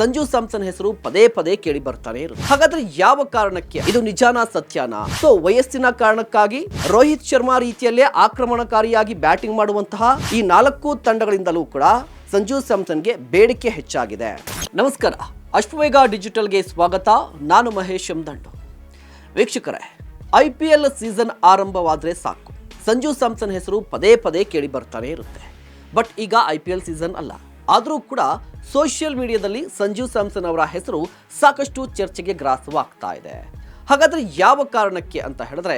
ಸಂಜು ಸ್ಯಾಮ್ಸನ್ ಹೆಸರು ಪದೇ ಪದೇ ಕೇಳಿ ಬರ್ತಾನೆ ಇರುತ್ತೆ. ಹಾಗಾದ್ರೆ ಯಾವ ಕಾರಣಕ್ಕೆ? ಇದು ನಿಜಾನ, ಸತ್ಯಾನ? ಸೊ ವಯಸ್ಸಿನ ಕಾರಣಕ್ಕಾಗಿ ರೋಹಿತ್ ಶರ್ಮಾ ರೀತಿಯಲ್ಲೇ ಆಕ್ರಮಣಕಾರಿಯಾಗಿ ಬ್ಯಾಟಿಂಗ್ ಮಾಡುವಂತಹ ಈ ನಾಲ್ಕು ತಂಡಗಳಿಂದಲೂ ಕೂಡ ಸಂಜು ಸ್ಯಾಮ್ಸನ್ಗೆ ಬೇಡಿಕೆ ಹೆಚ್ಚಾಗಿದೆ. ನಮಸ್ಕಾರ. ಅಶ್ವವೇಗ ಡಿಜಿಟಲ್ಗೆ ಸ್ವಾಗತ. ನಾನು ಮಹೇಶ್ ದಂಡು ವೀಕ್ಷಕರೇ, ಐ ಪಿ ಎಲ್ ಸೀಸನ್ ಆರಂಭವಾದರೆ ಸಾಕು. ಸಂಜು ಸ್ಯಾಮ್ಸನ್ ಹೆಸರು ಪದೇ ಪದೇ ಕೇಳಿ ಬರ್ತಾನೆ ಇರುತ್ತೆ. ಬಟ್ ಈಗ ಐ ಪಿ ಎಲ್ ಸೀಸನ್ ಅಲ್ಲ. ಆದರೂ ಕೂಡ ಸೋಷಿಯಲ್ ಮೀಡಿಯಾದಲ್ಲಿ ಸಂಜೀವ್ ಸ್ಯಾಮ್ಸನ್ ಅವರ ಹೆಸರು ಸಾಕಷ್ಟು ಚರ್ಚೆಗೆ ಗ್ರಾಸವಾಗ್ತಾ ಇದೆ. ಹಾಗಾದರೆ ಯಾವ ಕಾರಣಕ್ಕೆ ಅಂತ ಹೇಳಿದ್ರೆ,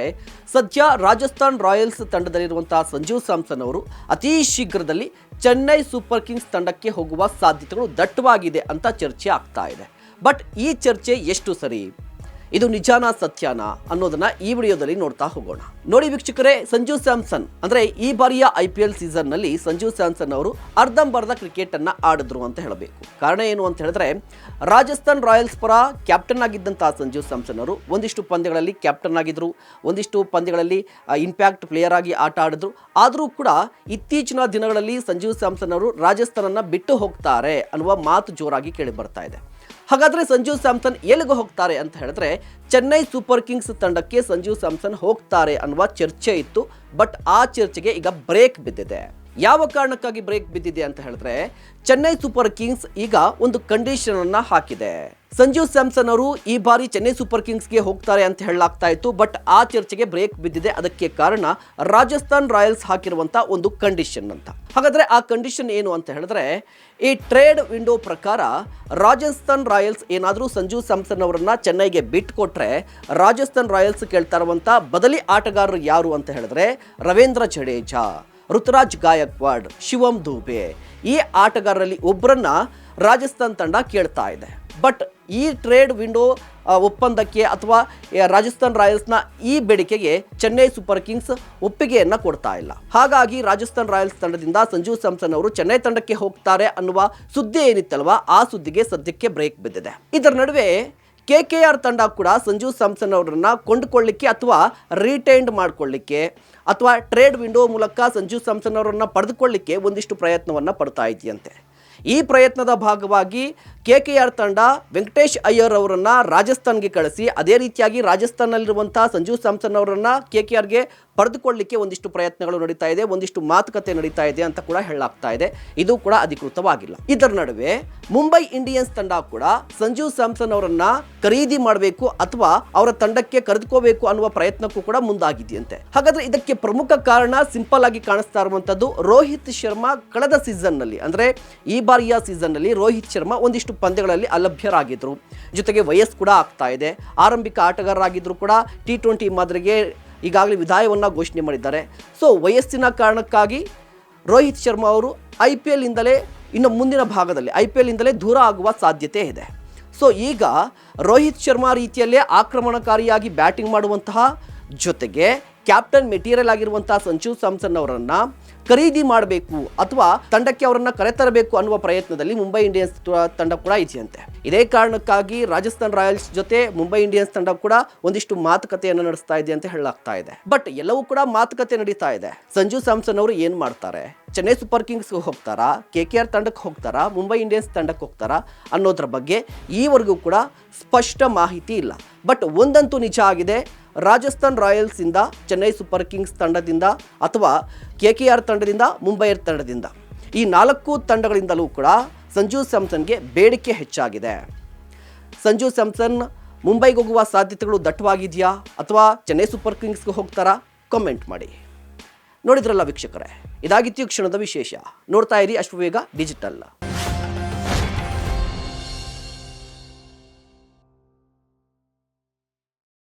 ಸದ್ಯ ರಾಜಸ್ಥಾನ್ ರಾಯಲ್ಸ್ ತಂಡದಲ್ಲಿರುವಂತಹ ಸಂಜೀವ್ ಸ್ಯಾಮ್ಸನ್ ಅವರು ಅತಿ ಶೀಘ್ರದಲ್ಲಿ ಚೆನ್ನೈ ಸೂಪರ್ ಕಿಂಗ್ಸ್ ತಂಡಕ್ಕೆ ಹೋಗುವ ಸಾಧ್ಯತೆಗಳು ದಟ್ಟವಾಗಿದೆ ಅಂತ ಚರ್ಚೆ ಆಗ್ತಾ ಇದೆ. ಬಟ್ ಈ ಚರ್ಚೆ ಎಷ್ಟು ಸರಿ? ಇದು ನಿಜಾನ ಸತ್ಯಾನ ಅನ್ನೋದನ್ನ ಈ ವಿಡಿಯೋದಲ್ಲಿ ನೋಡ್ತಾ ಹೋಗೋಣ. ನೋಡಿ ವೀಕ್ಷಕರೇ, ಸಂಜು ಸ್ಯಾಮ್ಸನ್, ಅಂದ್ರೆ ಈ ಬಾರಿಯ ಐ ಪಿ ಎಲ್ ಸೀಸನ್ನಲ್ಲಿ ಸಂಜು ಸ್ಯಾಮ್ಸನ್ ಅವರು ಅರ್ಧಂಬರ್ಧ ಕ್ರಿಕೆಟ್ ಅನ್ನ ಆಡಿದ್ರು ಅಂತ ಹೇಳಬೇಕು. ಕಾರಣ ಏನು ಅಂತ ಹೇಳಿದ್ರೆ, ರಾಜಸ್ಥಾನ್ ರಾಯಲ್ಸ್ ಪರ ಕ್ಯಾಪ್ಟನ್ ಆಗಿದ್ದಂತಹ ಸಂಜು ಸ್ಯಾಮ್ಸನ್ ಅವರು ಒಂದಿಷ್ಟು ಪಂದ್ಯಗಳಲ್ಲಿ ಕ್ಯಾಪ್ಟನ್ ಆಗಿದ್ರು, ಒಂದಿಷ್ಟು ಪಂದ್ಯಗಳಲ್ಲಿ ಇಂಪ್ಯಾಕ್ಟ್ ಪ್ಲೇಯರ್ ಆಗಿ ಆಟ ಆಡಿದ್ರು. ಆದರೂ ಕೂಡ ಇತ್ತೀಚಿನ ದಿನಗಳಲ್ಲಿ ಸಂಜು ಸ್ಯಾಮ್ಸನ್ ಅವರು ರಾಜಸ್ಥಾನನ್ನ ಬಿಟ್ಟು ಹೋಗ್ತಾರೆ ಅನ್ನುವ ಮಾತು ಜೋರಾಗಿ ಕೇಳಿ ಬರ್ತಾ ಇದೆ. ಹಾಗಾದ್ರೆ ಸಂಜು ಸ್ಯಾಮ್ಸನ್ ಎಲ್ಲಿಗೆ ಹೋಗ್ತಾರೆ ಅಂತ ಹೇಳಿದ್ರೆ, ಚೆನ್ನೈ ಸೂಪರ್ ಕಿಂಗ್ಸ್ ತಂಡಕ್ಕೆ ಸಂಜು ಸ್ಯಾಮ್ಸನ್ ಹೋಗ್ತಾರೆ ಅನ್ನುವ ಚರ್ಚೆ ಇತ್ತು, ಬಟ್ ಆ ಚರ್ಚೆಗೆ ಈಗ ಬ್ರೇಕ್ ಬಿದ್ದಿದೆ. ಯಾವ ಕಾರಣಕ್ಕಾಗಿ ಬ್ರೇಕ್ ಬಿದ್ದಿದೆ ಅಂತ ಹೇಳಿದ್ರೆ, ಚೆನ್ನೈ ಸೂಪರ್ ಕಿಂಗ್ಸ್ ಈಗ ಒಂದು ಕಂಡೀಷನ್ ಅನ್ನ ಹಾಕಿದೆ. ಸಂಜು ಸ್ಯಾಮ್ಸನ್ ಅವರು ಈ ಬಾರಿ ಚೆನ್ನೈ ಸೂಪರ್ ಕಿಂಗ್ಸ್ಗೆ ಹೋಗ್ತಾರೆ ಅಂತ ಹೇಳಲಾಗ್ತಾ ಇತ್ತು ಬಟ್ ಆ ಚರ್ಚೆಗೆ ಬ್ರೇಕ್ ಬಿದ್ದಿದೆ. ಅದಕ್ಕೆ ಕಾರಣ ರಾಜಸ್ಥಾನ್ ರಾಯಲ್ಸ್ ಹಾಕಿರುವಂಥ ಒಂದು ಕಂಡೀಷನ್ ಅಂತ. ಹಾಗಾದ್ರೆ ಆ ಕಂಡೀಷನ್ ಏನು ಅಂತ ಹೇಳಿದ್ರೆ, ಈ ಟ್ರೇಡ್ ವಿಂಡೋ ಪ್ರಕಾರ ರಾಜಸ್ಥಾನ್ ರಾಯಲ್ಸ್ ಏನಾದರೂ ಸಂಜು ಸ್ಯಾಮ್ಸನ್ ಅವರನ್ನ ಚೆನ್ನೈಗೆ ಬಿಟ್ಕೊಟ್ರೆ ರಾಜಸ್ಥಾನ್ ರಾಯಲ್ಸ್ ಕೇಳ್ತಾ ಇರುವಂಥ ಬದಲಿ ಆಟಗಾರರು ಯಾರು ಅಂತ ಹೇಳಿದ್ರೆ ರವೀಂದ್ರ ಜಡೇಜಾ. ಋತುರಾಜ್ ಗಾಯಕ್ವಾಡ್, ಶಿವಂ ದೂಬೆ ಈ ಆಟಗಾರರಲ್ಲಿ ಒಬ್ಬರನ್ನ ರಾಜಸ್ಥಾನ್ ತಂಡ ಕೇಳ್ತಾ ಇದೆ. ಬಟ್ ಈ ಟ್ರೇಡ್ ವಿಂಡೋ ಒಪ್ಪಂದಕ್ಕೆ ಅಥವಾ ರಾಜಸ್ಥಾನ್ ರಾಯಲ್ಸ್ನ ಈ ಬೇಡಿಕೆಗೆ ಚೆನ್ನೈ ಸೂಪರ್ ಕಿಂಗ್ಸ್ ಒಪ್ಪಿಗೆಯನ್ನು ಕೊಡ್ತಾ ಇಲ್ಲ. ಹಾಗಾಗಿ ರಾಜಸ್ಥಾನ್ ರಾಯಲ್ಸ್ ತಂಡದಿಂದ ಸಂಜು ಸ್ಯಾಮ್ಸನ್ ಅವರು ಚೆನ್ನೈ ತಂಡಕ್ಕೆ ಹೋಗ್ತಾರೆ ಅನ್ನುವ ಸುದ್ದಿ ಏನಿತ್ತಲ್ವಾ, ಆ ಸುದ್ದಿಗೆ ಸದ್ಯಕ್ಕೆ ಬ್ರೇಕ್ ಬಿದ್ದಿದೆ. ಇದರ ನಡುವೆ ಕೆ ಕೆ ಆರ್ ತಂಡ ಕೂಡ ಸಂಜು ಸ್ಯಾಮ್ಸನ್ ಅವರನ್ನು ಕೊಂಡುಕೊಳ್ಳಿಕ್ಕೆ ಅಥವಾ ರಿಟೈನ್ಡ್ ಮಾಡಿಕೊಳ್ಳಿಕ್ಕೆ ಅಥವಾ ಟ್ರೇಡ್ ವಿಂಡೋ ಮೂಲಕ ಸಂಜು ಸ್ಯಾಮ್ಸನ್ ಅವರನ್ನು ಪಡೆದುಕೊಳ್ಳಿಕ್ಕೆ ಒಂದಿಷ್ಟು ಪ್ರಯತ್ನವನ್ನು ಪಡ್ತಾ ಇದೆಯಂತೆ. ಈ ಪ್ರಯತ್ನದ ಭಾಗವಾಗಿ ಕೆ ಕೆ ಆರ್ ತಂಡ ವೆಂಕಟೇಶ್ ಅಯ್ಯರ್ ಅವರನ್ನು ರಾಜಸ್ಥಾನ್ಗೆ ಕಳಿಸಿ, ಅದೇ ರೀತಿಯಾಗಿ ರಾಜಸ್ಥಾನಲ್ಲಿರುವಂಥ ಸಂಜು ಸ್ಯಾಮ್ಸನ್ ಅವರನ್ನು ಕೆ ಕೆ ಆರ್ಗೆ ಪಡೆದುಕೊಳ್ಳಿಕ್ಕೆ ಒಂದಿಷ್ಟು ಪ್ರಯತ್ನಗಳು ನಡೀತಾ ಇದೆ, ಒಂದಿಷ್ಟು ಮಾತುಕತೆ ನಡೀತಾ ಇದೆ ಅಂತ ಕೂಡ ಹೇಳಲಾಗ್ತಾ ಇದೆ. ಇದು ಕೂಡ ಅಧಿಕೃತವಾಗಿಲ್ಲ. ಇದರ ನಡುವೆ ಮುಂಬೈ ಇಂಡಿಯನ್ಸ್ ತಂಡ ಕೂಡ ಸಂಜೀವ್ ಸ್ಯಾಮ್ಸನ್ ಅವರನ್ನ ಖರೀದಿ ಮಾಡಬೇಕು ಅಥವಾ ಅವರ ತಂಡಕ್ಕೆ ಕರೆದುಕೋಬೇಕು ಅನ್ನುವ ಪ್ರಯತ್ನಕ್ಕೂ ಕೂಡ ಮುಂದಾಗಿದೆಯಂತೆ. ಹಾಗಾದ್ರೆ ಇದಕ್ಕೆ ಪ್ರಮುಖ ಕಾರಣ ಸಿಂಪಲ್ ಆಗಿ ಕಾಣಿಸ್ತಾ ಇರುವಂತದ್ದು ರೋಹಿತ್ ಶರ್ಮಾ ಕಳೆದ ಸೀಸನ್ನಲ್ಲಿ ಅಂದ್ರೆ ಈ ಬಾರಿಯ ಸೀಸನ್ನಲ್ಲಿ ರೋಹಿತ್ ಶರ್ಮಾ ಒಂದಿಷ್ಟು ಪಂದ್ಯಗಳಲ್ಲಿ ಅಲಭ್ಯರಾಗಿದ್ರು. ಜೊತೆಗೆ ವಯಸ್ಸು ಕೂಡ ಆಗ್ತಾ ಇದೆ. ಆರಂಭಿಕ ಆಟಗಾರರಾಗಿದ್ರು ಕೂಡ ಟಿ ಟ್ವೆಂಟಿ ಮಾದರಿಗೆ ಈಗಾಗಲೇ ವಿದಾಯವನ್ನು ಘೋಷಣೆ ಮಾಡಿದ್ದಾರೆ. ಸೊ ವಯಸ್ಸಿನ ಕಾರಣಕ್ಕಾಗಿ ರೋಹಿತ್ ಶರ್ಮಾ ಅವರು ಐ ಪಿ ಎಲ್ಲಿಂದಲೇ ಇನ್ನು ಮುಂದಿನ ಭಾಗದಲ್ಲಿ ಐ ಪಿ ಎಲ್ಲಿಂದಲೇ ದೂರ ಆಗುವ ಸಾಧ್ಯತೆ ಇದೆ. ಸೊ ಈಗ ರೋಹಿತ್ ಶರ್ಮಾ ರೀತಿಯಲ್ಲೇ ಆಕ್ರಮಣಕಾರಿಯಾಗಿ ಬ್ಯಾಟಿಂಗ್ ಮಾಡುವಂತಹ ಜೊತೆಗೆ ಕ್ಯಾಪ್ಟನ್ ಮೆಟೀರಿಯಲ್ ಆಗಿರುವಂತಹ ಸಂಜು ಸ್ಯಾಮ್ಸನ್ ಅವರನ್ನು ಖರೀದಿ ಮಾಡಬೇಕು ಅಥವಾ ತಂಡಕ್ಕೆ ಅವರನ್ನು ಕರೆತರಬೇಕು ಅನ್ನುವ ಪ್ರಯತ್ನದಲ್ಲಿ ಮುಂಬೈ ಇಂಡಿಯನ್ಸ್ ತಂಡ ಕೂಡ ಇದೆಯಂತೆ. ಇದೇ ಕಾರಣಕ್ಕಾಗಿ ರಾಜಸ್ಥಾನ್ ರಾಯಲ್ಸ್ ಜೊತೆ ಮುಂಬೈ ಇಂಡಿಯನ್ಸ್ ತಂಡ ಕೂಡ ಒಂದಿಷ್ಟು ಮಾತುಕತೆಯನ್ನು ನಡೆಸ್ತಾ ಇದೆ ಅಂತ ಹೇಳಲಾಗ್ತಾ ಇದೆ. ಬಟ್ ಎಲ್ಲವೂ ಕೂಡ ಮಾತುಕತೆ ನಡೀತಾ ಇದೆ. ಸಂಜು ಸ್ಯಾಮ್ಸನ್ ಅವರು ಏನ್ ಮಾಡ್ತಾರೆ? ಚೆನ್ನೈ ಸೂಪರ್ ಕಿಂಗ್ಸ್ ಹೋಗ್ತಾರಾ? ಕೆ ಕೆ ಆರ್ ತಂಡಕ್ಕೆ ಹೋಗ್ತಾರಾ? ಮುಂಬೈ ಇಂಡಿಯನ್ಸ್ ತಂಡಕ್ಕೆ ಹೋಗ್ತಾರಾ? ಅನ್ನೋದ್ರ ಬಗ್ಗೆ ಈವರೆಗೂ ಕೂಡ ಸ್ಪಷ್ಟ ಮಾಹಿತಿ ಇಲ್ಲ. ಬಟ್ ಒಂದಂತೂ ನಿಜ ಆಗಿದೆ, ರಾಜಸ್ಥಾನ್ ರಾಯಲ್ಸ್ ಇಂದ, ಚೆನ್ನೈ ಸೂಪರ್ ಕಿಂಗ್ಸ್ ತಂಡದಿಂದ ಅಥವಾ ಕೆ ಕೆ ಆರ್ ತಂಡದಿಂದ ಮುಂಬೈ ತಂಡದಿಂದ. ಈ ನಾಲ್ಕು ತಂಡಗಳಿಂದಲೂ ಕೂಡ ಸಂಜು ಸ್ಯಾಮ್ಸನ್ಗೆ ಬೇಡಿಕೆ ಹೆಚ್ಚಾಗಿದೆ. ಸಂಜು ಸ್ಯಾಮ್ಸನ್ ಮುಂಬೈಗೆ ಹೋಗುವ ಸಾಧ್ಯತೆಗಳು ದಟ್ಟವಾಗಿದೆಯಾ ಅಥವಾ ಚೆನ್ನೈ ಸೂಪರ್ ಕಿಂಗ್ಸ್ಗೆ ಹೋಗ್ತಾರಾ? ಕಮೆಂಟ್ ಮಾಡಿ. ನೋಡಿದ್ರಲ್ಲ ವೀಕ್ಷಕರೇ ಇದಾಗಿತ್ತು ಕ್ಷಣದ ವಿಶೇಷ. ನೋಡ್ತಾ ಇರಿ ಅಶ್ವವೇಗ ಡಿಜಿಟಲ್.